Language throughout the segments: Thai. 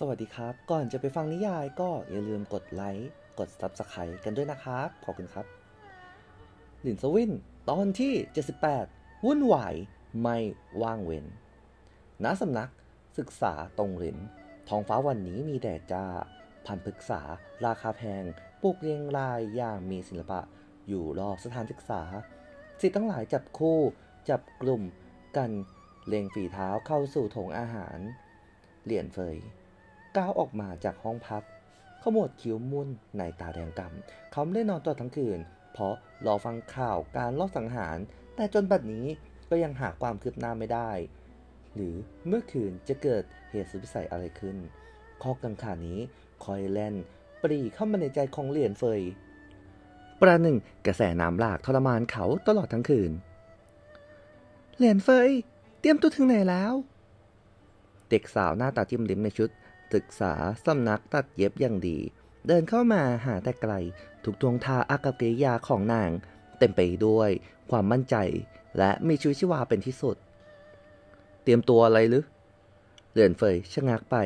สวัสดีครับ ก่อนจะไปฟังนิยายก็อย่าลืมกดไลค์ กด Subscribe กันด้วยนะครับ ขอบคุณครับ หลินสวิน ตอนที่ 78 วุ่นวาย ไม่ว่างเว้นณสำนัก ศึกษาตรงหลิน ท้องฟ้าวันนี้มีแดดจ้า พันพฤกษา ราคาแพง ปลูกเรียงรายอย่างมีศิลปะ อยู่รอบสถานศึกษา สิทธิ์ทั้งหลายจับคู่ จับกลุ่มกัน เลงฝีเท้าเข้าสู่โถงอาหาร เหรียญเฟย ก้าวออกมาจากห้องพักขมวดคิ้วมุ่นในตาแดงกำเขาไม่ได้นอนตลอดทั้งคืน เพราะรอฟังข่าวการลอบสังหาร แต่จนบัดนี้ก็ยังหาความคืบหน้าไม่ได้ หรือเมื่อคืนจะเกิดเหตุสุดวิสัยอะไรขึ้น ข้อกังขานี้คอยแล่นปรีเข้ามาในใจของเหรียญเฟย ประหนึ่งกระแสน้ำหลากทรมานเขาตลอดทั้งคืน เหรียญเฟย เตรียมตัวถึงไหนแล้ว เด็กสาวหน้าตาจิ้มลิ้มในชุด ศึกษาสำนักตัดเย็บอย่างดี เดินเข้ามาหาแต่ไกลทุกทวงทาอากับกิริยาของนาง เต็มไปด้วย ความมั่นใจ และมีชีวิตชีวาเป็นที่สุด เตรียมตัวอะไรหรือเลือนเฟยชะงักไป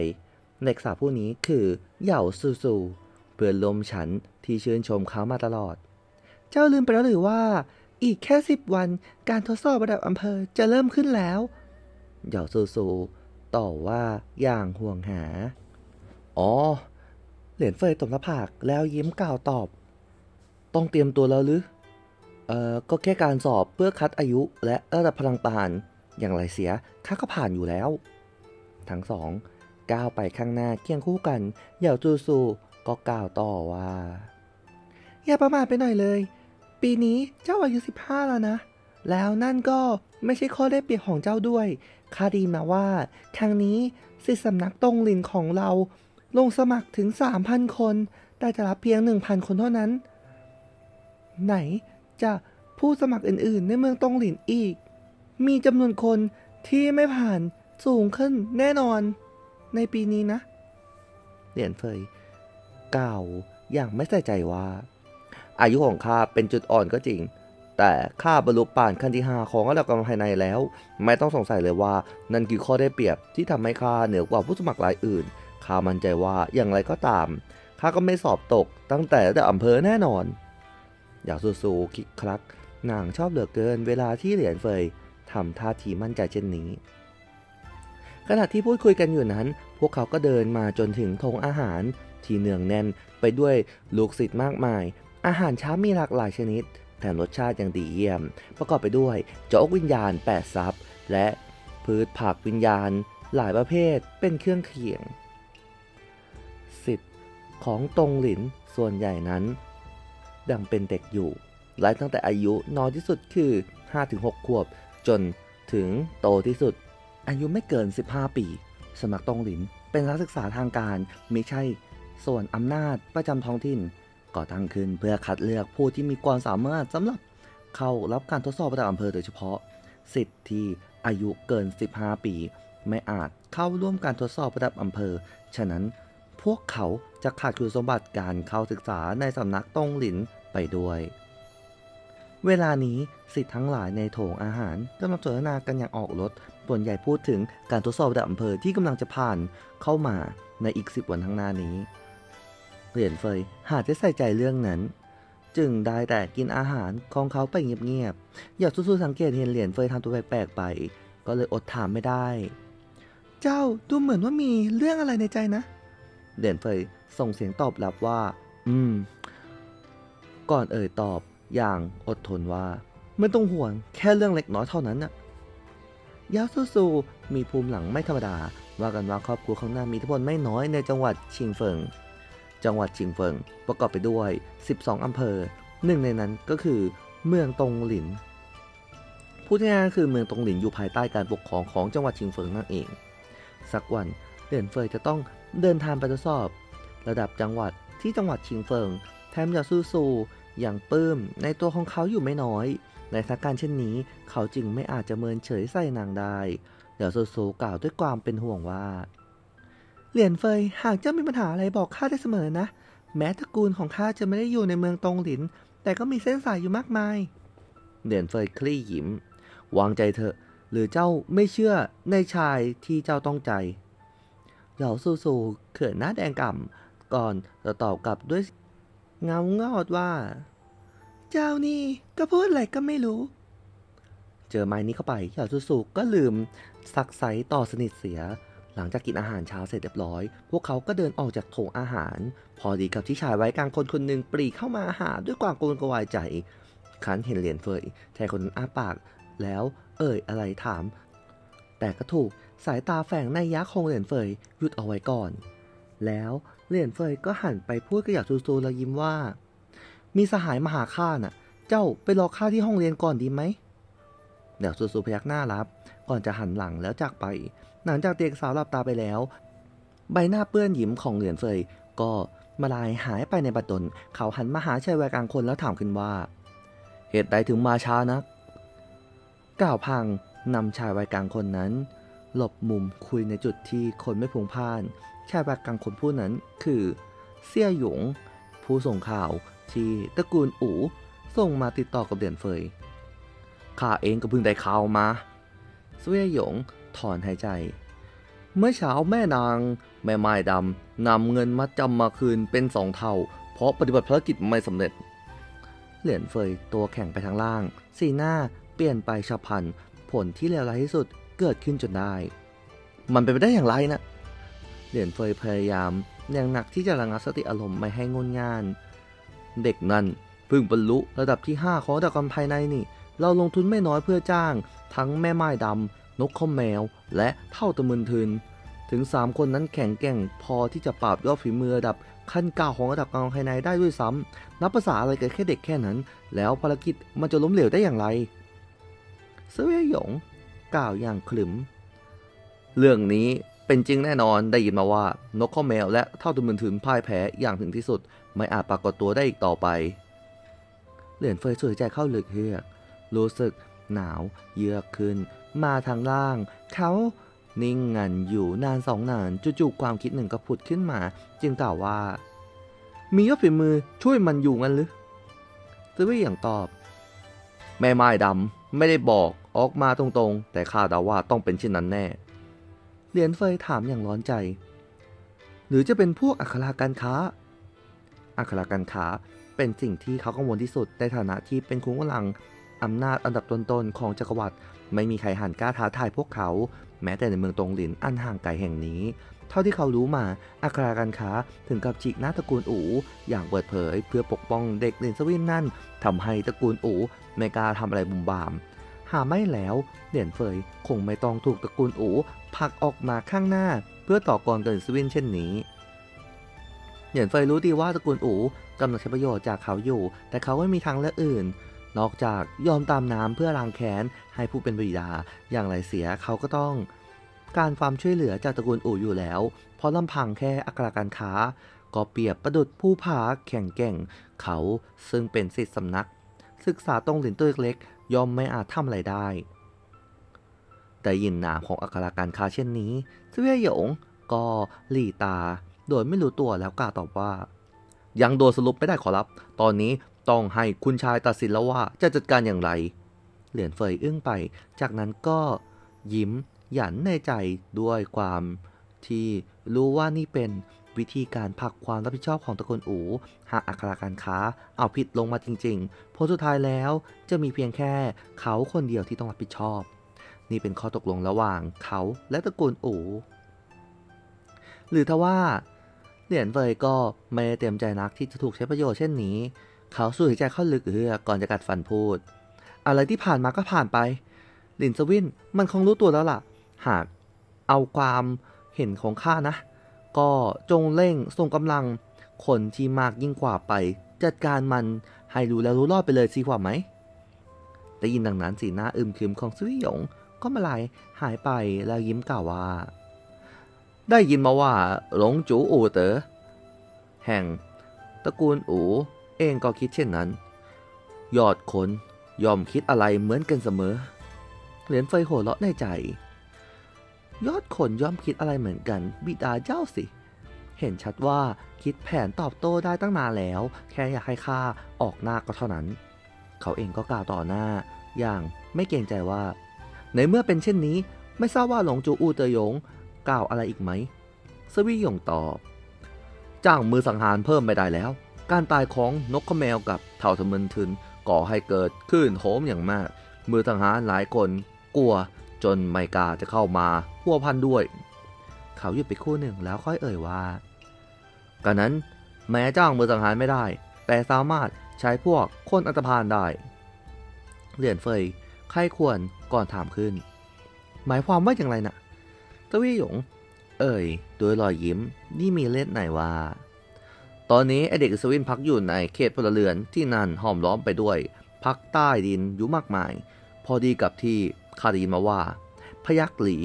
เด็กสาวผู้นี้คือเหย่าซูซูเพื่อนลมฉันที่ชื่นชมเขามาตลอด เจ้าลืมไปแล้วหรือว่า อีกแค่สิบวันการทดสอบระดับอำเภอจะเริ่มขึ้นแล้วเหย่าซูซู ต่อว่าอย่างห่วงหา อ๋อ เหรียญเฟยตบหน้าผากแล้วยิ้มกล่าวตอบ ต้องเตรียมตัวแล้วหรือ เอ่อ ก็แค่การสอบเพื่อคัดอายุและระดับพลังปานอย่างไรเสีย ข้าก็ผ่านอยู่แล้ว ทั้งสองก้าวไปข้างหน้าเคียงคู่กันเหย่าจูซูก็กล่าวต่อว่า อย่าประมาทไปหน่อยเลย ปีนี้เจ้าอายุ 15 แล้วนะ แล้วนั่นก็ไม่ใช่ข้อได้เปรียบของเจ้าด้วยข้าดีมาว่าครั้งนี้สิทธิสำนักตรงหลินของเรา ลงสมัครถึง 3,000 คน แต่จะรับเพียง 1,000 คนเท่านั้น ไหนจะผู้สมัครอื่นๆ ในเมืองตรงหลินอีก มีจำนวนคนที่ไม่ผ่านสูงขึ้นแน่นอนในปีนี้นะ เหรียญเฟยกล่าวอย่างไม่ใส่ใจว่า อายุของข้าเป็นจุดอ่อนก็จริง แต่ข้าบรรลุป่านขั้นที่ 5 ของระดับกำลังภายในแล้ว ไม่ต้องสงสัยเลยว่า นั่นคือข้อได้เปรียบที่ทำให้ข้าเหนือกว่าผู้สมัครรายอื่นข้ามั่นใจว่าอย่างไรก็ตามข้าก็ไม่สอบตกตั้งแต่ระดับอำเภอแน่นอน อยากสู้ๆคิกคลักนางชอบเหลือเกินเวลาที่เหรียญเฟยทำท่าทีมั่นใจเช่นนี้ ขณะที่พูดคุยกันอยู่นั้น พวกเขาก็เดินมาจนถึงโถงอาหาร ที่เนืองแน่นไปด้วยลูกศิษย์มากมาย อาหารเช้ามีหลากหลายชนิด แถมรสชาติยังดีเยี่ยม ประกอบไปด้วยโจ๊กวิญญาณ 8 ซับ และพืชผักวิญญาณ หลายประเภทเป็นเครื่องเคียง สิทธิ์ของตรงหลินส่วนใหญ่นั้น ดังเป็นเด็กอยู่และตั้งแต่อายุน้อยที่สุดคือ 5-6 ขวบ จนถึงโตที่สุด อายุไม่เกิน 15 ปีสมัครตรงหลินเป็นนักศึกษาทางการไม่ใช่ ส่วนอำนาจประจำท้องถิ่น ก่อตั้งขึ้นเพื่อคัดเลือกผู้ที่มีความสามารถสำหรับเข้ารับการทดสอบระดับอำเภอโดยเฉพาะ สิทธิ์ที่อายุเกิน 15 ปี ไม่อาจเข้าร่วมการทดสอบระดับอำเภอ ฉะนั้นพวกเขาจะขาดคุณสมบัติการเข้าศึกษาในสำนักตงหลินไปด้วย เวลานี้สิทธิ์ทั้งหลายในโถงอาหารกำลังสนทนากันอย่างออกรถส่วนใหญ่พูดถึงการทดสอบระดับอำเภอที่กำลังจะผ่านเข้ามาในอีก 10 วันข้างหน้านี้ เหรียญเฟยหาจะใส่ใจเรื่องนั้น จึงได้แต่กินอาหารของเขาไปเงียบๆอยากสู้ๆสังเกตเห็นเหรียญเฟยทำตัวแปลกๆไป ก็เลยอดถามไม่ได้ เจ้าดูเหมือนว่ามีเรื่องอะไรในใจนะ เหรียญเฟยส่งเสียงตอบรับว่า อืม ก่อนเอ่ยตอบอย่างอดทนว่า ไม่ต้องห่วงแค่เรื่องเล็กน้อยเท่านั้นน่ะยาซูซูมีภูมิหลังไม่ธรรมดา ว่ากันว่าครอบครัวของนางมีอิทธิพลไม่น้อยในจังหวัดชิงเฟิง จังหวัดชิงเฟิงประกอบไปด้วย 12 อำเภอ หนึ่งในนั้นก็คือเมืองตงหลิน พูดง่ายๆคือเมืองตงหลินอยู่ภายใต้การปกครองของจังหวัดชิงเฟิงนั่นเอง สักวันเหรียญเฟยจะต้องเดินทางไปทดสอบ ระดับจังหวัดที่จังหวัดชิงเฟิง แถมยาซูซูอย่างปลื้มในตัวของเขาอยู่ไม่น้อย ในสถานการณ์เช่นนี้เขาจึงไม่อาจจะเมินเฉยใส่นางได้ยาซูซูกล่าวด้วยความเป็นห่วงว่า เหรียญเฟยหากเจ้ามีปัญหาอะไรบอกข้าได้เสมอนะ แม้ตระกูลของข้าจะไม่ได้อยู่ในเมืองตงหลิน แต่ก็มีเส้นสายอยู่มากมาย เหรียญเฟยคลี่ยิ้ม วางใจเถอะ หรือเจ้าไม่เชื่อในชายที่เจ้าต้องใจ เหยาซูซูเขินหน้าแดงก่ำก่อนจะตอบกลับด้วยเงางอดว่า เจ้านี่ก็พูดอะไรก็ไม่รู้ เจอไม้นี้เข้าไปเหยาซูซูก็ลืมซักไซต่อสนิทเสียห ลังจากกินอาหารเช้าเสร็จเรียบร้อย พวกเขาก็เดินออกจากโถงอาหาร พอดีกับที่ชายไว้กลางคนคนหนึ่งปรีเข้ามาหาด้วยความโกลกวายใจคันเห็นเหรียญเฟยชายคนนั้นอ้าปาก แล้วเอ่ยอะไรถาม แต่ก็ถูกสายตาแฝงในยักษ์คงเหรียญเฟยหยุดเอาไว้ก่อน แล้วเหรียญเฟยก็หันไปพูดกับหยาดซูซูแล้วยิ้มว่า มีสหายมาหาข้าน่ะ เจ้าไปรอข้าที่ห้องเรียนก่อนดีไหมเดี๋ยวซูซูพยักหน้ารับ ก่อนจะหันหลังแล้วจากไป หลังจากเด็กสาวหลับตาไปแล้ว ใบหน้าเปื้อนยิ้มของเหรียญเฟยก็มาลายหายไปในบัดดลเขาหันมาหาชายวัยกลางคนแล้วถามขึ้นว่า เหตุใดถึงมาช้านัก กล่าวพังนำชายวัยกลางคนนั้น หลบมุมคุยในจุดที่คนไม่พุงพล่าน ชายวัยกลางคนผู้นั้นคือเซี่ยหยง ผู้ส่งข่าวที่ตระกูลอู่ส่งมาติดต่อกับเหรียญเฟยข้าเองก็เพิ่งได้ข่าวมาเซี่ยหยง ถอนหายใจ เมื่อเช้าแม่นางแม่ไม้ดำนำเงินมาจำมาคืนเป็นสองเท่า เพราะปฏิบัติภารกิจไม่สำเร็จ เหรียญเฟยตัวแข็งไปทางล่าง สีหน้าเปลี่ยนไปฉับพลัน ผลที่เลวร้ายที่สุดเกิดขึ้นจนได้ มันเป็นไปได้อย่างไรนะเหรียญเฟยพยายามอย่างหนักที่จะระงับสติอารมณ์ไม่ให้งนงาน เด็กนั่นเพิ่งบรรลุระดับที่ 5 ของระกรรมภายในนี่ เราลงทุนไม่น้อยเพื่อจ้าง ทั้งแม่ไม้ดำ นกข้าวแมว และเท่าตะมึนทึน ถึง 3 คนนั้นแข็งแกร่งพอที่จะปราบยอดฝีมือระดับขั้นเก้าของระดับกลางภายในได้ด้วยซ้ำนับภาษาอะไรกันแค่เด็กแค่นั้น แล้วภารกิจมันจะล้มเหลวได้อย่างไรเสวียหยงกล่าวอย่างขลึม เรื่องนี้เป็นจริงแน่นอนได้ยินมาว่านกข้าวแมวและเท่าตุมืนถึงพ่ายแพ้อย่างถึงที่สุด ไม่อาจปรากฏตัวได้อีกต่อไป เหรียญเฟยสวยใจเข้าลึกเฮือกรู้สึกหนาวเยือกขึ้น มาทางล่าง เขานิ่งงันอยู่นานสองนานจู่ๆความคิดหนึ่งก็ผุดขึ้นมา จึงกล่าวว่า มียอดฝีมือช่วยมันอยู่งั้นหรือซื้อว้อย่างตอบ แม่ไม้ดำไม่ได้บอกออกมาตรงๆ แต่ข้าเดาว่าต้องเป็นเช่นนั้นแน่เหรียญเฟยถามอย่างร้อนใจ หรือจะเป็นพวกอัคราการค้าอัคราการค้าเป็นสิ่งที่เขากังวลที่สุดในฐานะที่เป็นคุ้มกำลังอำนาจอันดับต้นๆของจักรวรรดิ ไม่มีใครหันกล้าท้าทายพวกเขา แม้แต่ในเมืองตรงหลินอันห่างไกลแห่งนี้ เท่าที่เขารู้มาอัคราการค้าถึงกับจิกหน้าตระกูลอูอย่างเปิดเผยเพื่อปกป้องเด็กหลินสวินนั่นทำให้ตระกูลอูไม่กล้าทำอะไรบุมบาม หาไม่แล้วเหรียญเฟยคงไม่ต้องถูกตระกูลอูผลักออกมาข้างหน้า เพื่อต่อกรกับหลินสวินเช่นนี้เหรียญเฟยรู้ดีว่าตระกูลอูกำลังใช้ประโยชน์จากเขาอยู่ แต่เขาไม่มีทางเลือกอื่น นอกจากยอมตามน้ำเพื่อล้างแค้นให้ผู้เป็นบิดา อย่างไรเสียเขาก็ต้อง การความช่วยเหลือจากตระกูลอู่อยู่แล้ว เพราะลำพังแค่อักราการค้า ก็เปรียบประดุดผู้ผาแข่งแก่ง เขาซึ่งเป็นสิทธิสำนัก ศึกษาตรงหลินตัวเล็กๆย่อมไม่อาจทำอะไรได้ แต่ยินนามของอักราการค้าเช่นนี้เสวียหยงก็หลีตา โดยไม่รู้ตัวแล้วกล่าวตอบว่ายังโดนสรุปไม่ได้ขอรับ ตอนนี้ ต้องให้คุณชายตัดสินแล้วว่าจะจัดการอย่างไร เหรียญเฟยอึ้งไป จากนั้นก็ยิ้มหยันในใจด้วยความที่รู้ว่านี่เป็นวิธีการผลักความรับผิดชอบของตระกูลอู หากอัคราการค้าเอาผิดลงมาจริงๆ ผลสุดท้ายแล้วจะมีเพียงแค่เขาคนเดียวที่ต้องรับผิดชอบ นี่เป็นข้อตกลงระหว่างเขาและตระกูลอู หรือถ้าว่า เหรียญเฟยก็ไม่เตรียมใจนักที่จะถูกใช้ประโยชน์เช่นนี้ เขาสูดหายใจเข้าลึกเฮือก่อนจะกัดฟันพูด อะไรที่ผ่านมาก็ผ่านไป ลินสวินมันคงรู้ตัวแล้วล่ะ หากเอาความเห็นของข้านะ ก็จงเร่งส่งกำลังคนที่มากยิ่งกว่าไป จัดการมันให้รู้แล้วรู้รอดไปเลยสิว่าไหมได้ยินดังนั้นสีหน้าอึมครึมของซุยหยงก็มาลายหายไปแล้วยิ้มกล่าวว่า ได้ยินมาว่าหลงจูอูเต๋อแห่งตระกูลอู เองก็คิดเช่นนั้น ยอดคนยอมคิดอะไรเหมือนกันเสมอ เหรียญไฟโหวเราะในใจ ยอดคนย่อมคิดอะไรเหมือนกัน บิดาเจ้าสิ เห็นชัดว่าคิดแผนตอบโต้ได้ตั้งนานแล้ว แค่อยากให้ข้าออกหน้าก็เท่านั้น เขาเองก็กล่าวต่อหน้า อย่างไม่เกรงใจว่า ในเมื่อเป็นเช่นนี้ ไม่ทราบว่าหลงจูอูเตยงกล่าวอะไรอีกไหมสวีหยงตอบจ้างมือสังหารเพิ่มไม่ได้แล้ว การตายของนกขแมวกับเท่าทะมึนทึนก่อให้เกิดคลื่นโหมอย่างมาก มือสังหารหลายคนกลัวจนไม่กล้าจะเข้ามาพัวพันด้วย เขาหยุดไปคู่หนึ่งแล้วค่อยเอ่ยว่ากันนั้นแม้จ้างมือสังหารไม่ได้ แต่สามารถใช้พวกคนอันตรพานได้เหรียญเฟยใครควรก่อนถามขึ้น หมายความว่าอย่างไรนะ่ะตวี่หยง เอ่ยโดยรอยยิ้มนี่มีเล่นไหนว่า ตอนนี้ไอเด็กสวินพักอยู่ในเขตพลเรือนที่นั่นห้อมล้อมไปด้วย พักใต้ดินอยู่มากมาย พอดีกับที่คาไดยินมาว่า พยักหลี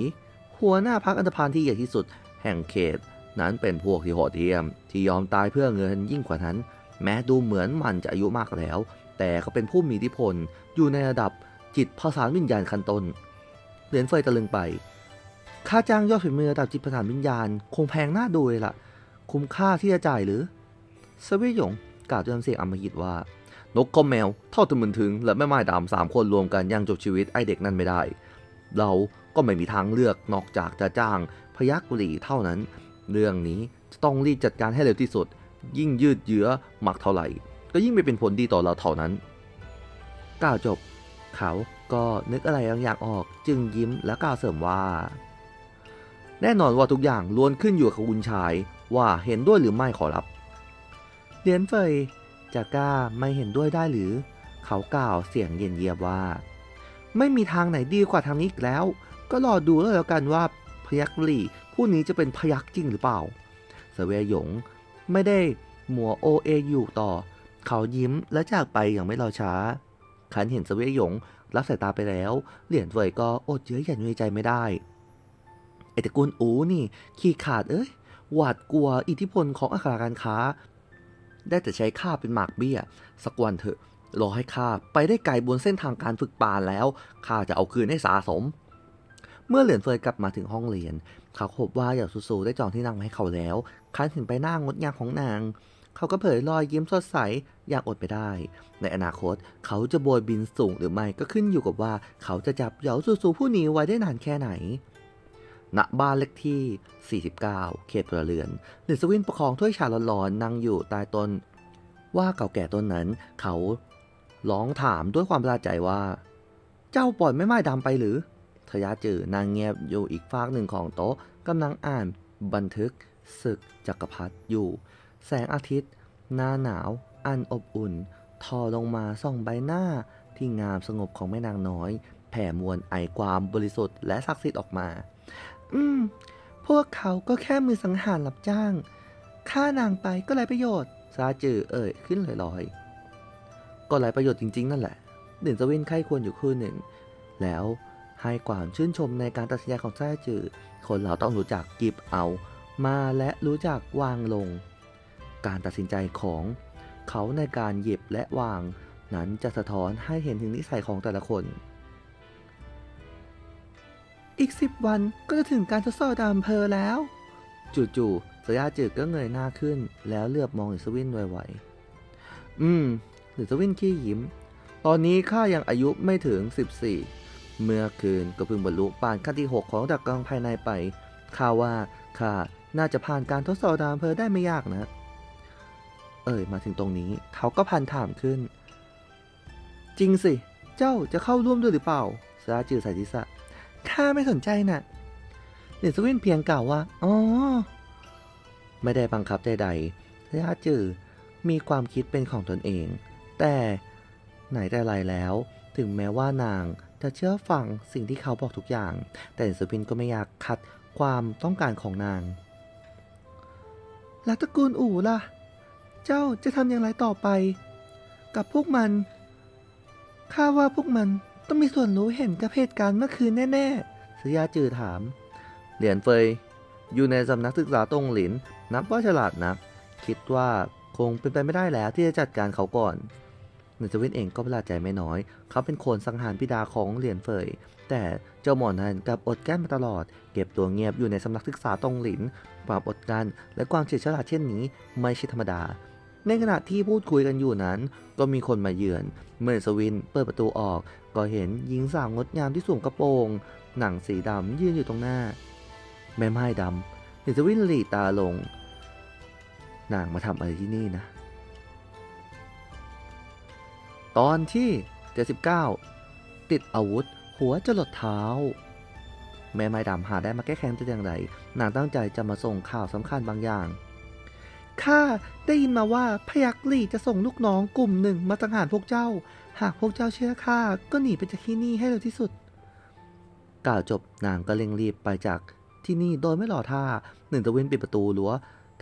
หัวหน้าพักอันธพาลที่ใหญ่ที่สุด แห่งเขต นั้นเป็นพวกที่โหดเหี้ยม ที่ยอมตายเพื่อเงินยิ่งกว่านั้น แม้ดูเหมือนมันจะอายุมากแล้ว แต่ก็เป็นผู้มีอิทธิพลอยู่ในระดับจิตผสาวิญญาณขั้นต้นเหรียญเฟยตะลึงไปค่าจ้างยอดฝีมือระดับจิตผสานวิญญาณ คงแพงน่าดูเลยล่ะ คุ้มค่าที่จะจ่ายหรือ สวิหยงกล่าวด้วยน้ำเสียงอำมหิตว่า นกก็แมว เท่าถึงมืนถึง และแม่ไม้ดำสามคนรวมกันยังจบชีวิตไอเด็กนั่นไม่ได้ เราก็ไม่มีทางเลือกนอกจากจะจ้างพยักหลีเท่านั้น เรื่องนี้จะต้องรีบจัดการให้เร็วที่สุด ยิ่งยืดเยื้อมักเท่าไหร่ ก็ยิ่งไม่เป็นผลดีต่อเราเท่านั้นกล่าวจบ เขาก็นึกอะไรบางอย่างออกจึงยิ้มและกล่าวเสริมว่า แน่นอนว่าทุกอย่างล้วนขึ้นอยู่กับคุณชายว่าเห็นด้วยหรือไม่ขอรับ เหรียญเฟยจะกล้าไม่เห็นด้วยได้หรือ เขากล่าวเสียงเย็นเยียบว่า ไม่มีทางไหนดีกว่าทางนี้อีกแล้ว ก็รอดูแล้วกันว่าพยักหลี่ผู้นี้จะเป็นพยักจริงหรือเปล่า เสเวยหยงไม่ได้หมัวโอเออยู่ต่อ เขายิ้มและจากไปอย่างไม่รอช้า ขันเห็นเสเวยหยงรับสายตาไปแล้ว เหรียญเฟยก็อดเยื้อหยันในใจไม่ได้ไอตระกูลอูนี่ ขี้ขาดเอ้ย หวาดกลัวอิทธิพลของอัคราการค้า ได้แต่ใช้ข้าเป็นหมากเบี้ย สักวันเถอะ รอให้ข้าไปได้ไกลบนเส้นทางการฝึกปานแล้วข้าจะเอาคืนให้สาสม เมื่อเหรียญเฟยกลับมาถึงห้องเรียน เขาพบว่าเหยาซูซูได้จองที่นั่งมาให้เขาแล้วคันเห็นไปหน้างดงามของนาง เขาก็เผยรอยยิ้มสดใสอย่างอดไปได้ ในอนาคตเขาจะโบยบินสูงหรือไม่ก็ขึ้นอยู่กับว่า เขาจะจับเหยาซูซูผู้นี้ไว้ได้นานแค่ไหน ณบ้านเล็กที่ 49 เขตพลเรือนหรือสวินประคองถ้วยชาร้อนๆนั่งอยู่ใต้ต้น ว่าเก่าแก่ต้นนั้น เขาร้องถามด้วยความประหลาดใจว่า เจ้าปล่อยไม่ไม้ดำไปหรือทยาจือนางเงียบอยู่อีกฟากหนึ่งของโต๊ะกำลังอ่านบันทึกศึกจักรพรรดิอยู่ แสงอาทิตย์ หน้าหนาว อันอบอุ่น ทอลงมาส่องใบหน้าที่งามสงบของแม่นางน้อย แผ่มวลไอความบริสุทธิ์และศักดิ์สิทธิ์ออกมา อืม พวกเขาก็แค่มือสังหารรับจ้าง ฆ่านางไปก็ไรประโยชน์ ซาจือเอ่ยขึ้นลอยๆ ก็ไรประโยชน์จริง ๆ นั่นแหละ หนึ่งจะเว้นไข้ควรอยู่ครู่หนึ่ง แล้วให้ความชื่นชมในการตัดสินใจของซาจือ คนเราต้องรู้จักกิบเอา มาและรู้จักวางลง การตัดสินใจของเขาในการหยิบและวาง นั้นจะสะท้อนให้เห็นถึงนิสัยของแต่ละคน อีกสิบวันก็จะถึงการทดสอบดาวอำเภอแล้ว จู่ๆสยาจืดก็เงยหน้าขึ้น แล้วเหลือบมองอิสวินไวๆอืมหรือสวินขี้ยิ้ม ตอนนี้ข้ายังอายุไม่ถึง 14 เมื่อคืนก็เพิ่งบรรลุปานขั้นที่ 6 ของดักกองภายในไปข้าว่าข้าน่าจะผ่านการทดสอบดาวอำเภอได้ไม่ยากนะ เอ่ยมาถึงตรงนี้เขาก็พันถามขึ้น จริงสิ เจ้าจะเข้าร่วมด้วยหรือเปล่าสยาจืดใส่ทิศะ ข้าไม่สนใจน่ะเดนสวินเพียงกล่าวว่า อ๋อ ไม่ได้บังคับใดๆยาจือมีความคิดเป็นของตนเอง แต่ไหนแต่ไรแล้ว ถึงแม้ว่านางจะเชื่อฟังสิ่งที่เขาบอกทุกอย่าง แต่เดนสวินก็ไม่อยากขัดความต้องการของนาง แล้วตระกูลอู่ล่ะ เจ้าจะทำอย่างไรต่อไป กับพวกมัน ข้าว่าพวกมัน ต้องมีส่วนรู้เห็นกับเหตุการณ์เมื่อคืนแน่ๆสยาจือถาม เหรียญเฟย อยู่ในสำนักศึกษาตรงหลิน นับว่าฉลาดนักคิดว่าคงเป็นไปไม่ได้แล้วที่จะจัดการเขาก่อนหนึ่งจวินเองก็ประหลาดใจไม่น้อย เขาเป็นคนสังหารพิดาของเหรียญเฟย แต่เจ้าหมอนั้นกับอดกั้นมาตลอด เก็บตัวเงียบอยู่ในสำนักศึกษาตรงหลิน ความอดกั้นและความเฉลียวฉลาดเช่นนี้ ไม่ใช่ธรรมดา ในขณะที่พูดคุยกันอยู่นั้น ก็มีคนมาเยือน เมื่อสวินเปิดประตูออก ก็เห็นหญิงสาวงดงามที่สวมกระโปรง หนังสีดำยืนอยู่ตรงหน้า แม่ไม้ดลินสวินหลีตาลง นางมาทำอะไรที่นี่นะ ตอนที่ 79 ติดอาวุธ หัวจะหลดเท้าแม่ไม้ดำหาได้มาแก้แค้นจะอย่างไร นางตั้งใจจะมาส่งข่าวสำคัญบางอย่าง ข้าได้ยินมาว่าพยักลี่จะส่งลูกน้องกลุ่มหนึ่งมาสังหารพวกเจ้า หากพวกเจ้าเชื่อข้าก็หนีไปจากที่นี่ให้เร็วที่สุด กล่าวจบนางก็เร่งรีบไปจากที่นี่โดยไม่รอท่าหนึ่งตะเวนปิดประตูรั้ว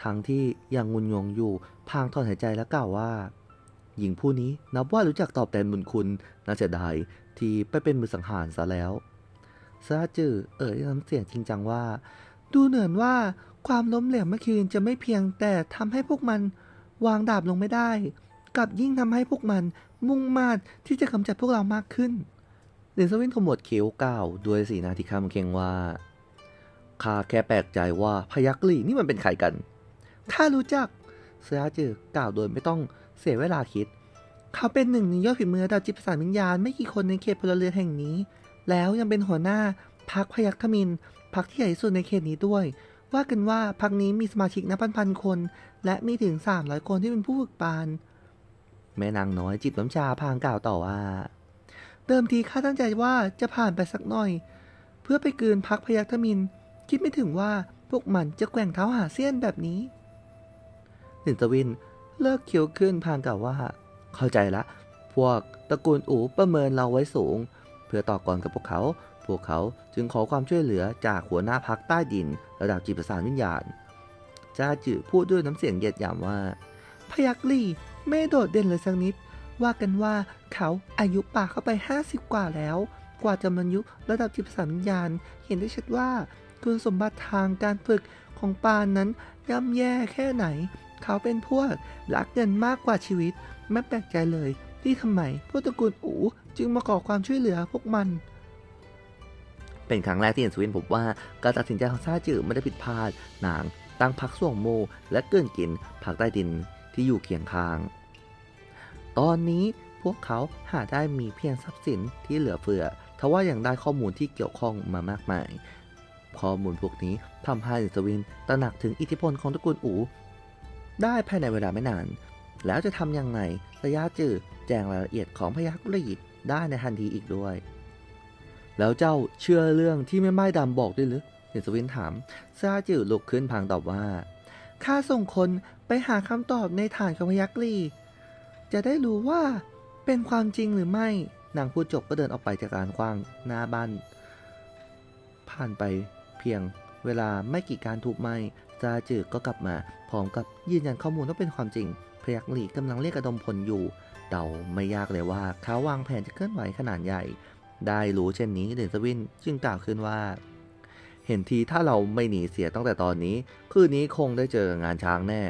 ทั้งที่ยังงุนงงอยู่ พางถอนหายใจแล้วกล่าวว่า หญิงผู้นี้นับว่ารู้จักตอบแทนบุญคุณน่าเสียดายที่ไปเป็นมือสังหารซะแล้วซาจือเอ่ยน้ำเสียงจริงจังว่า ดูเหมือนว่า ความล้มเหลวเมื่อคืนจะไม่เพียงแต่ทำให้พวกมันวางดาบลงไม่ได้ กลับยิ่งทำให้พวกมันมุ่งมาดที่จะกำจัดพวกเรามากขึ้นเดนสวินขมวดคิ้วก้าวด้วยสีหน้าที่คำเคียงว่าข้าแค่แปลกใจว่าพยักลี่นี่มันเป็นใครกันข้ารู้จักเสือจือกล่าวโดยไม่ต้องเสียเวลาคิด เขาเป็นหนึ่งในยอดฝีมือดาวจิตประสานวิญญาณไม่กี่คนในเขตพลเรือนแห่งนี้ แล้วยังเป็นหัวหน้าพักพยัคฆ์ทมินพักที่ใหญ่ที่สุดในเขตนี้ด้วย ว่ากันว่าพักนี้มีสมาชิกนับพันๆคน และมีถึง 300 คนที่เป็นผู้ฝึกปาน แม่นางน้อยจิตน้ำชาพางกล่าวต่อว่า เดิมทีข้าตั้งใจว่าจะผ่านไปสักหน่อย เพื่อไปกืนพักพยัคฆ์มิน คิดไม่ถึงว่าพวกมันจะแกว่งเท้าหาเสี้ยนแบบนี้หนึ่งตวินเลิกเคิ้วขึ้นพางกล่าวว่า เข้าใจละ พวกตระกูลอูประเมินเราไว้สูง เพื่อต่อกรกับพวกเขา พวกเขาจึงขอความช่วยเหลือจากหัวหน้าพักใต้ดิน ระดับจิตประสานวิญญาณจ้าจือพูดด้วยน้ำเสียงเยียดยามว่า พยักลี่ไม่โดดเด่นเลยสักนิด ว่ากันว่าเขาอายุป่าเข้าไป 50 กว่าแล้ว กว่าจะบรรยุระดับจิตประสานวิญญาณ เห็นได้ชัดว่าคุณสมบัติทางการฝึกของปานนั้นย่ำแย่แค่ไหน เขาเป็นพวกรักเงินมากกว่าชีวิต ไม่แปลกใจเลยที่ทำไมพวกตระกูลอูจึงมาขอความช่วยเหลือพวกมัน เป็นครั้งแรกที่เห็นสวินผมว่าการตัดสินใจของซาจือไม่ได้ผิดพลาดนางตั้งพักส่วงโม และเกินกินผักใต้ดินที่อยู่เคียงข้าง ตอนนี้พวกเขาหาได้มีเพียงทรัพย์สินที่เหลือเฟือทว่ายังได้ข้อมูลที่เกี่ยวข้องมามากมาย ข้อมูลพวกนี้ทำให้สวินตระหนักถึงอิทธิพลของตระกูลอูได้ภายในเวลาไม่นาน แล้วจะทำยังไงระยะจือแจงรายละเอียดของพยักรีดได้ในทันทีอีกด้วย แล้วเจ้าเชื่อเรื่องที่แม่ไม้ดำบอกด้วยหรือเดนสวินถามซาจือลุกขึ้นพางตอบว่าข้าส่งคนไปหาคำตอบในฐานของพยักรีจะได้รู้ว่าเป็นความจริงหรือไม่ นางพูดจบก็เดินออกไปจากลานกว้างหน้าบ้าน ผ่านไปเพียงเวลาไม่กี่การถูกไหม้ซาจือก็กลับมา พร้อมกับยืนยันข้อมูลว่าเป็นความจริง พยักลีกำลังเรียกกระดมพลอยู่ เดาไม่ยากเลยว่าเขาวางแผนจะเคลื่อนไหวขนาดใหญ่ ได้รู้เช่นนี้เดนสวินจึงกล่าวขึ้นว่า เห็นทีถ้าเราไม่หนีเสียตั้งแต่ตอนนี้ คืนนี้คงได้เจองานช้างแน่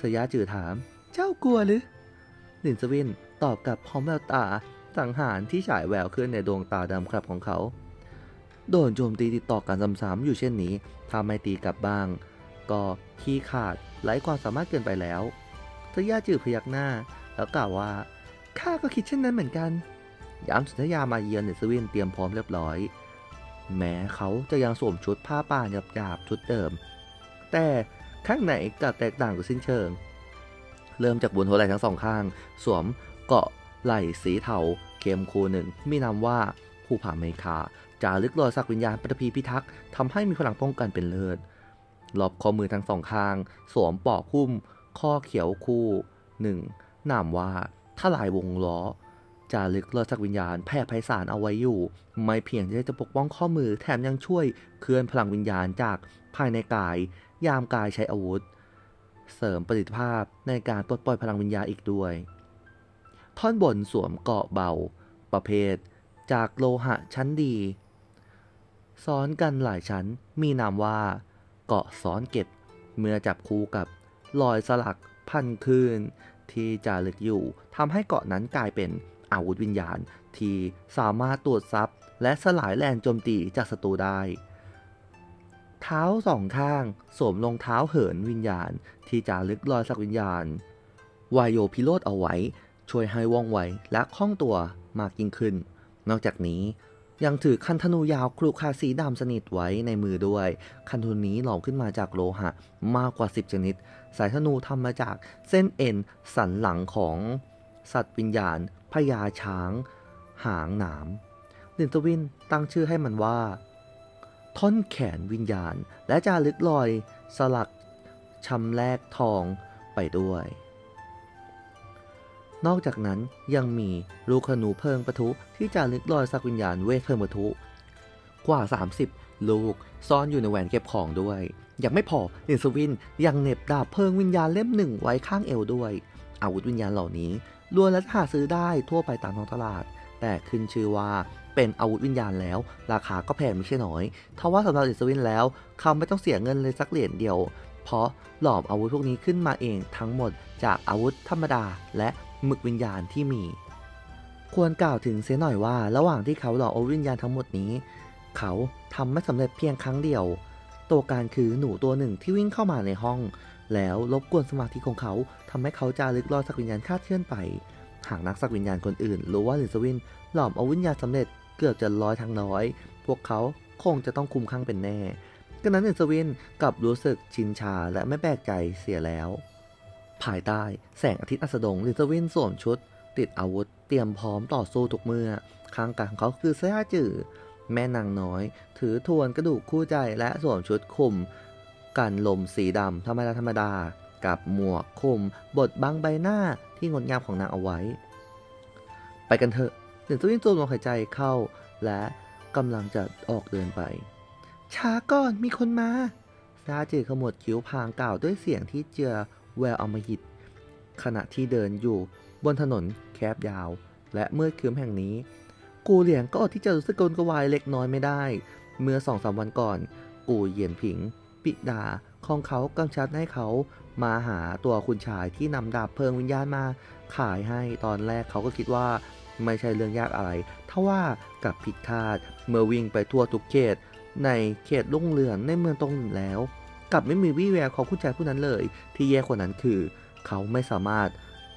สยาจือถาม เจ้ากลัวหรือเดนสวินตอบกับพร้อมแววตาสังหารที่ฉายแววขึ้นในดวงตาดำครับของเขา โดนโจมตีติดต่อกันซ้ำๆอยู่เช่นนี้ถ้าไม่ตีกลับบ้าง ก็ขี้ขาดไร้ความสามารถเกินไปแล้วทยาจือพยักหน้า แล้วกล่าวว่าข้าก็คิดเช่นนั้นเหมือนกัน ยามสุนทยามาเยือนเนสวินเตรียมพร้อมเรียบร้อย แม้เขาจะยังสวมชุดผ้าป่านหยาบๆชุดเดิม แต่ข้างในกลับแตกต่างกับสิ้นเชิง เริ่มจากบนหัวไหล่ทั้งสองข้าง สวมเกาะไหล่สีเทาเข้มคูหนึ่งมีนามว่าผู้ผ่าเมคาจารึกรอยสักวิญญาณปฐพีพิทักษ์ทำให้มีพลังป้องกันเป็นเลิศรอบข้อมือทั้งสองข้าง สวมปอกหุ้ม ข้อเขียวคู่หนึ่งนามว่าทลายวงล้อ จารึกรอยสักวิญญาณแผ่ไพศาลเอาไว้อยู่ ไม่เพียงที่จะปกป้องข้อมือแถมยังช่วยเคลื่อนพลังวิญญาณจากภายในกาย ยามกายใช้อาวุธ เสริมประสิทธิภาพในการปลดปล่อยพลังวิญญาณอีกด้วย ท่อนบนสวมเกาะเบา ประเภท จากโลหะชั้นดี ซ้อนกันหลายชั้นมีนามว่า เกาะซ้อนเก็ดเมื่อจับคู่กับรอยสลักพันคืนที่จารึกอยู่ทำให้เกาะนั้นกลายเป็น อาวุธวิญญาณที่สามารถตรวจซับและสลายแรงโจมตีจากศัตรูได้ เท้าสองข้างสวมรองเท้าเหินวิญญาณที่จารึกรอยสักวิญญาณวายโยพิโรธเอาไว้ ช่วยให้ว่องไวและคล่องตัวมากยิ่งขึ้น นอกจากนี้ยังถือคันธนูยาวครุขระสีดำสนิทไว้ในมือด้วย คันธนูนี้หล่อขึ้นมาจากโลหะมากกว่า 10 ชนิด สายธนูทำมาจากเส้นเอ็นสันหลังของสัตว์วิญญาณ พญาช้าง หางหนามลินตวินตั้งชื่อให้มันว่า ท่อนแขนวิญญาณ และจารึกรอย สลักชำแรกทองไปด้วย นอกจากนั้นยังมีลูกขนูเพิงปะทุที่จารึกรอยสักวิญญาณเวทเพิงปะทุ กว่า 30 ลูกซ่อนอยู่ในแหวนเก็บของด้วย ยังไม่พอลินสวินยังเหน็บดาบเพิงวิญญาณเล่มหนึ่งไว้ข้างเอวด้วย อาวุธวิญญาณเหล่านี้ ล้วนและหาซื้อได้ทั่วไปตามท้องตลาด แต่ขึ้นชื่อว่าเป็นอาวุธวิญญาณแล้ว ราคาก็แพงไม่ใช่น้อยทว่าสำหรับลินสวินแล้วเขาไม่ต้องเสียเงินเลยสักเหรียญเดียว เพราะหลอมอาวุธพวกนี้ขึ้นมาเองทั้งหมดจากอาวุธธรรมดาและหมึกวิญญาณที่มี ควรกล่าวถึงเสียหน่อยว่า ระหว่างที่เขาหลอมอาวุธวิญญาณทั้งหมดนี้ เขาทำไม่สำเร็จเพียงครั้งเดียว ตัวการคือหนูตัวหนึ่งที่วิ่งเข้ามาในห้อง แล้วรบกวนสมาธิของเขาทำให้เขาจารึกรอยสักวิญญาณคาดเคลื่อนไป หากนักสักวิญญาณคนอื่น รู้ว่าลินสวินหลอมเอาวิญญาณสำเร็จเกือบจะร้อยทั้งร้อย พวกเขาคงจะต้องคุมข้างเป็นแน่ดังนั้นลินสวินกลับรู้สึกชินชาและไม่แปลกใจเสียแล้ว ภายใต้แสงอาทิตย์อัสดงลินสวินสวมชุด ติดอาวุธ เตรียมพร้อมต่อสู้ทุกเมื่อข้างกายของเขาคือเสื้อจือแม่นางน้อย ถือทวนกระดูกคู่ใจและสวมชุดคลุม กันลมสีดำธรรมดาธรรมดา กับหมวกคลุมบดบังใบหน้าที่งดงามของนางเอาไว้ ไปกันเถอะหนึ่งตัววิ่งตัวลมหายใจเข้า และกำลังจะออกเดินไป ช้าก่อนมีคนมาซาจือขมวดคิ้วพางกล่าวด้วยเสียงที่เจือแววอมหิต ขณะที่เดินอยู่บนถนนแคบยาว และมืดครึ้มแห่งนี้ กูเหลียงก็อดที่จะรู้สึกกระวนกวายเล็กน้อยไม่ได้ เมื่อสองสามวันก่อน กูเหยียนผิง ปิดาของเขากำชับให้เขามาหาตัวคุณชายที่นำดาบเพลิงวิญญาณมาขายให้ตอนแรกเขาก็คิดว่าไม่ใช่เรื่องยากอะไรทว่ากับผิดคาดเมื่อวิ่งไปทั่วทุกเขต ในเขตลุ่งเรืองในเมืองตรงหนึ่งแล้วกลับไม่มีวี่แววของคุณชายผู้นั้นเลย ที่แย่กว่านั้นคือ เขาไม่สามารถ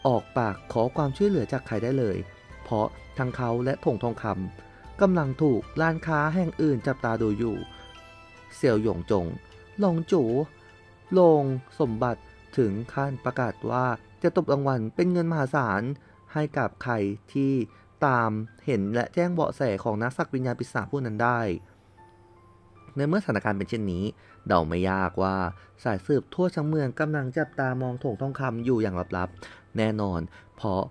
ออกปากขอความช่วยเหลือจากใครได้เลย เพราะทั้งเขาและถงทองคำกำลังถูกร้านค้าแห่งอื่นจับตาดูอยู่ เสี่ยวหยงจง หลงจูลงสมบัติถึงขั้นประกาศว่าจะตบรางวัลเป็นเงินมหาศาล ให้กับใครที่ตามเห็นและแจ้งเบาะแสของนักสักวิญญาณปริศนาผู้นั้นได้ ในเมื่อสถานการณ์เป็นเช่นนี้ เดาไม่ยากว่าสายสืบทั่วทั้งเมืองกำลังจับตามองถงทองคำอยู่อย่างลับๆ แน่นอน เพราะ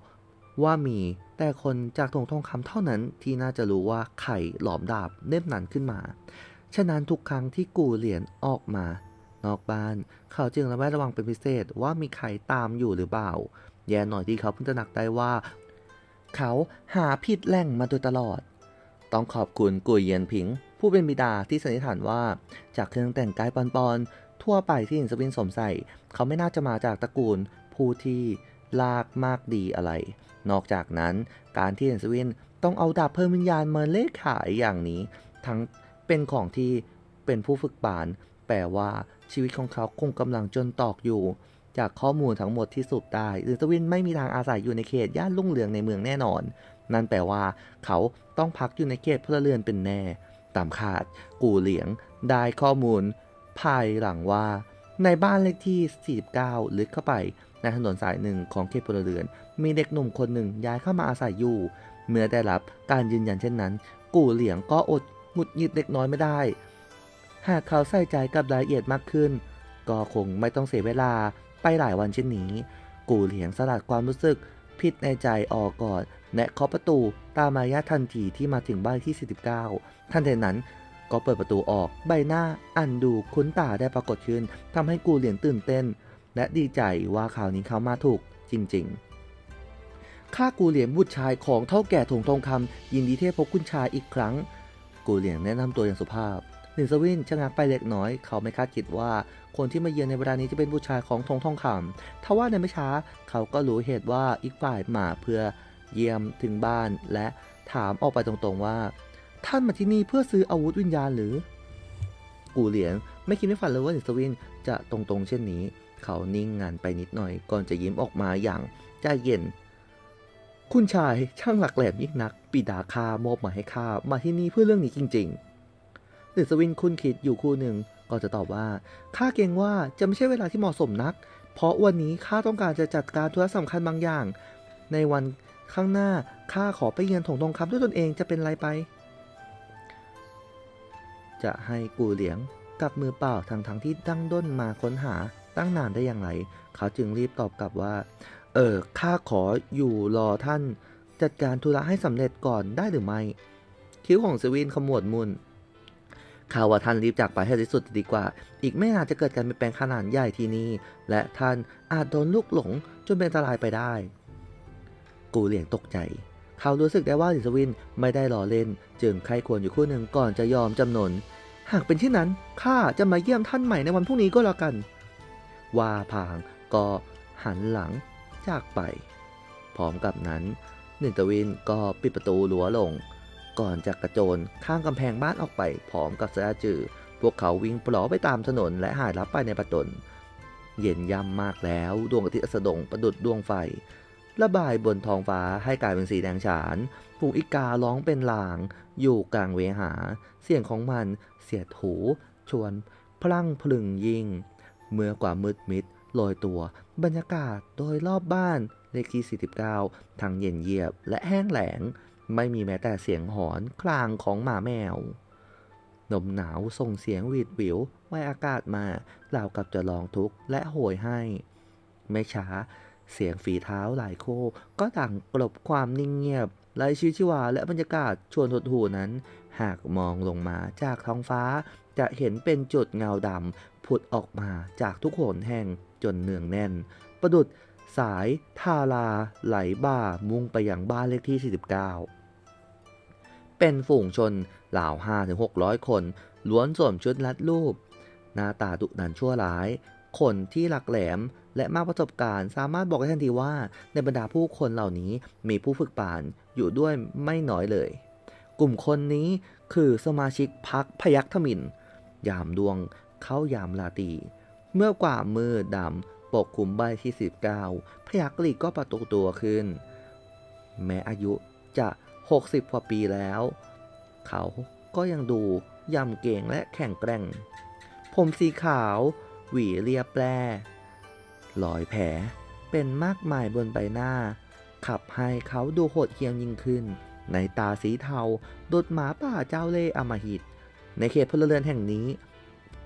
ว่ามีแต่คนจากถงทองคำเท่านั้นที่น่าจะรู้ว่าไข่หลอมดาบเล่มนั้นขึ้นมา ฉะนั้นทุกครั้งที่กูเหรียญออกมา นอกบ้าน เขาจึงระแวดระวังเป็นพิเศษว่ามีใครตามอยู่หรือเปล่า แย่หน่อยที่เขาเพิ่งตระหนักได้ว่า เขาหาผิดแหล่งมาโดยตลอด ต้องขอบคุณกุยเยียนผิง ผู้เป็นบิดาที่สันนิษฐานว่า จากเครื่องแต่งกายปอนๆทั่วไปที่หญิงสวินสวมใส่ เขาไม่น่าจะมาจากตระกูลผู้ที่ลากมากดีอะไร นอกจากนั้นการที่หญิงสวินต้องเอาดาบเพิ่มวิญญาณมาเล่ขายอย่างนี้ ทั้ง เป็นของที่เป็นผู้ฝึกปาน แปลว่าชีวิตของเขาคงกำลังจนตอกอยู่ จากข้อมูลทั้งหมดที่สุดได้หรือสวินไม่มีทางอาศัยอยู่ในเขตย่านลุ่งเรืองในเมืองแน่นอน นั่นแปลว่า เขาต้องพักอยู่ในเขตพลเรือนเป็นแน่ ตามคาด กูเหลียง ได้ข้อมูล ภายหลังว่า ในบ้านเลขที่ 49 ลึกเข้าไป ในถนนสายหนึ่งของเขตพลเรือน มีเด็กหนุ่มคนหนึ่งย้ายเข้ามาอาศัยอยู่ เมื่อได้รับการยืนยันเช่นนั้น กูเหลียงก็อด หงุดหงิดเล็กน้อยไม่ได้ หากเขาใส่ใจกับรายละเอียดมากขึ้น ก็คงไม่ต้องเสียเวลาไปหลายวันเช่นนี้ กูเหลียงสลัดความรู้สึกผิดในใจออกก่อนและเคาะประตูตามมายาททันทีที่มาถึงบ้านที่ 49 ทันใดนั้นก็เปิดประตูออกใบหน้าอันดูคุ้นตาได้ปรากฏขึ้นทำให้กูเหลียงตื่นเต้น และดีใจว่าข่าวนี้เขามาถูกจริงๆ ข้ากูเหลียงบุตรชายของเท่าแก่ถงทองคำยินดีเที่ได้พบคุณชายอีกครั้ง กูเหลียงแนะนำตัวอย่างสุภาพหนึ่งสวินชะงักไปเล็กน้อย เขาไม่คาดคิดว่าคนที่มาเยือนในเวลานี้จะเป็นผู้ชายของทงทองคำทว่าในไม่ช้า เขาก็รู้เหตุว่าอีกฝ่ายมาเพื่อเยี่ยมถึงบ้านและถามออกไปตรงๆว่า ท่านมาที่นี่เพื่อซื้ออาวุธวิญญาณหรือ กูเหลียงไม่คิดไม่ฝันเลยว่าหนึ่งสวินจะตรงๆ เช่นนี้ เขานิ่งงานไปนิดหน่อย ก่อนจะยิ้มออกมาอย่างใจเย็น คุณชายช่างหลักแหลมยิ่งนัก ปิดาข้ามอบหมายให้ข้ามาที่นี่เพื่อเรื่องนี้จริงๆหรือสวินคุณคิดอยู่คู่หนึ่งก็จะตอบว่าข้าเกรงว่าจะไม่ใช่เวลาที่เหมาะสมนัก เพราะวันนี้ข้าต้องการจะจัดการธุระสำคัญบางอย่าง ในวันข้างหน้าข้าขอไปเยือนถงทองคำด้วยตนเองจะเป็นไรไป จะให้กูเหลียงกับมือเปล่าทั้งทั้งๆที่ตั้งด้นมาค้นหาตั้งนานได้อย่างไร เขาจึงรีบตอบกลับว่า เออข้าขออยู่รอท่าน จัดการธุระให้สำเร็จก่อนได้หรือไม่ คิ้วของสวินขมวดมุนข่าวว่าท่านรีบจากไปให้ที่สุดดีกว่า อีกไม่นานจะเกิดการเปลี่ยนแปลงขนาดใหญ่ที่นี่ และท่านอาจโดนลูกหลงจนเป็นอันตรายไปได้ กูเหลียงตกใจ เขารู้สึกได้ว่าลิสวินไม่ได้ล้อเล่น จึงใครควรอยู่คู่หนึ่งก่อนจะยอมจำนน หากเป็นเช่นนั้นข้าจะมาเยี่ยมท่านใหม่ในวันพรุ่งนี้ก็แล้วกัน ว่าพางก็หันหลังจากไป พร้อมกับนั้น หนึ่งตวินก็ปิดประตูรั้วลง ก่อนจะกระโจนข้างกำแพงบ้านออกไปพร้อมกับเสือจือพวกเขาวิ่งปลอไปตามถนนและหายลับไปในประตนเย็นย่ำมากแล้วดวงอาทิตย์สดงประดุดดวงไฟ ระบายบนท้องฟ้าให้กลายเป็นสีแดงฉานฝูงอีการ้องเป็นลาง อยู่กลางเวหา เสียงของมันเสียดหูชวน พลั่งพลึงยิง เมื่อกว่ามืดมิดลอยตัว บรรยากาศโดยรอบบ้าน เลขที่ 49ทั้งเย็นเยียบและแห้งแหลง ไม่มีแม้แต่เสียงหอนคลางของหมาแมวลมหนาวส่งเสียงหวีดหวิวไว้อากาศมาเรากับจะลองทุกข์และโหยให้ ไม่ช้า เสียงฝีเท้าหลายโคก็ดังกลบความนิ่งเงียบไร้ชีวิตชีวาและบรรยากาศชวนหดหูนั้น หากมองลงมาจากท้องฟ้า จะเห็นเป็นจุดเงาดำผุดออกมาจากทุกโหนแห่งจนเนืองแน่น ประดุด สายทาราไหลบ่ามุ่งไปยังบ้านเลขที่ 49 เป็นฝูงชนเหล่า5-600 คน ล้วนสวมชุดรัดรูป หน้าตาดุดันชั่วร้าย คนที่หลักแหลมและมากประสบการณ์ สามารถบอกได้ทันทีว่าในบรรดาผู้คนเหล่านี้มีผู้ฝึกป่านอยู่ด้วยไม่น้อยเลย กลุ่มคนนี้คือสมาชิกพักพยัคฆ์ทมินยามดวงเข้ายามลาตี เมื่อกว่ามือดำ ปกคลุมใบที่ 19พยักลีก็ประตูตัวขึ้น แม้อายุจะ 60กว่าปีแล้ว เขาก็ยังดูยำเก่งและแข็งแกร่ง ผมสีขาว หวีเรียบแปรรอยแผลเป็นมากมายบนใบหน้า ขับให้เขาดูโหดเหี้ยมยิ่งขึ้น ในตาสีเทาดุดหมาป่าเจ้าเล่อมหิต ในเขตพลเรือนแห่งนี้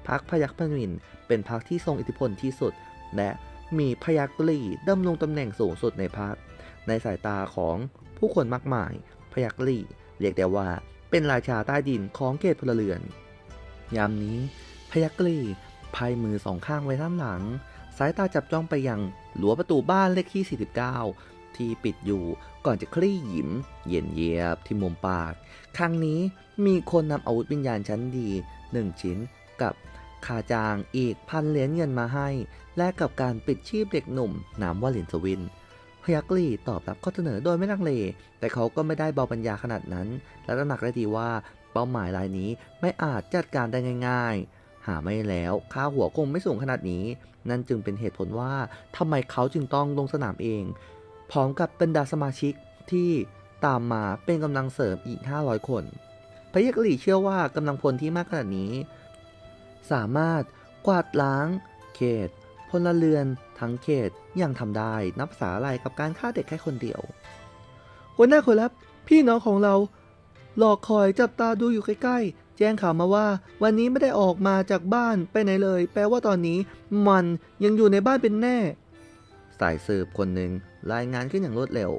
พักพยัคฆ์พมินเป็นพักที่ทรงอิทธิพลที่สุด และมีพยัคฆ์ลีดำรงตำแหน่งสูงสุดในพักในสายตาของผู้คนมากมาย พยัคฆ์ลีเรียกได้ว่าเป็นราชาใต้ดินของเขตพลเรือน ยามนี้ พยัคฆ์ลีพายมือสองข้างไว้ด้านหลัง สายตาจับจ้องไปยังหลัวประตูบ้านเลขที่ 49 ที่ปิดอยู่ก่อนจะคลี่หยิม เย็นเยียบที่มุมปาก ครั้งนี้มีคนนำอาวุธวิญญาณชั้นดีหนึ่งชิ้นกับ คาจางอีกพันเหรียญเงินมาให้ แลกกับการปิดชีพเด็กหนุ่มนามว่าหลินสวินพยักลีตอบรับข้อเสนอโดยไม่ลังเล แต่เขาก็ไม่ได้เบาปัญญาขนาดนั้น และตระหนักได้ดีว่าเป้าหมายรายนี้ไม่อาจจัดการได้ง่าย ๆ หาไม่แล้วค่าหัวคงไม่สูงขนาดนี้ นั่นจึงเป็นเหตุผลว่าทำไมเขาจึงต้องลงสนามเอง พร้อมกับบรรดาสมาชิกที่ตามมาเป็นกำลังเสริมอีก 500 คนพยักลีเชื่อว่ากำลังพลที่มากขนาดนี้ สามารถกวาดล้าง เขตพลเรือนทั้งเขตยังทำได้นับสาอะไรกับการฆ่าเด็กแค่คนเดียวหัวหน้าคนรับ พี่น้องของเราหลอกคอยจับตาดูอยู่ใกล้ๆ แจ้งข่าวมาว่าวันนี้ไม่ได้ออกมาจากบ้านไปไหนเลย แปลว่าตอนนี้มันยังอยู่ในบ้านเป็นแน่ สายสืบคนหนึ่งรายงานขึ้นอย่างรวดเร็ว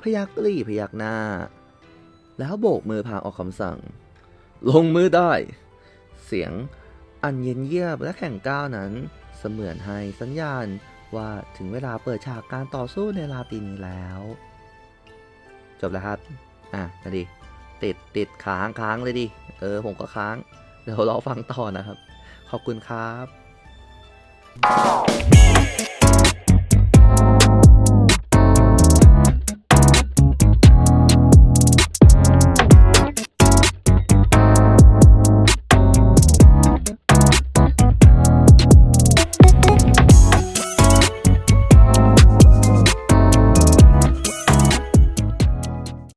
พยักรีพยักหน้า แล้วโบกมือพาออกคำสั่ง ลงมือได้ เสียง อันเย็นเยียบและแข่งก้าวนั้น เสมือนให้สัญญาณว่าถึงเวลาเปิดฉากการต่อสู้ในราตรีนี้แล้ว จบแล้วครับ อะนะดิ ติดติดค้างค้างเลยดิ เออ ผมก็ค้าง เดี๋ยวรอฟังต่อนะครับ ขอบคุณครับ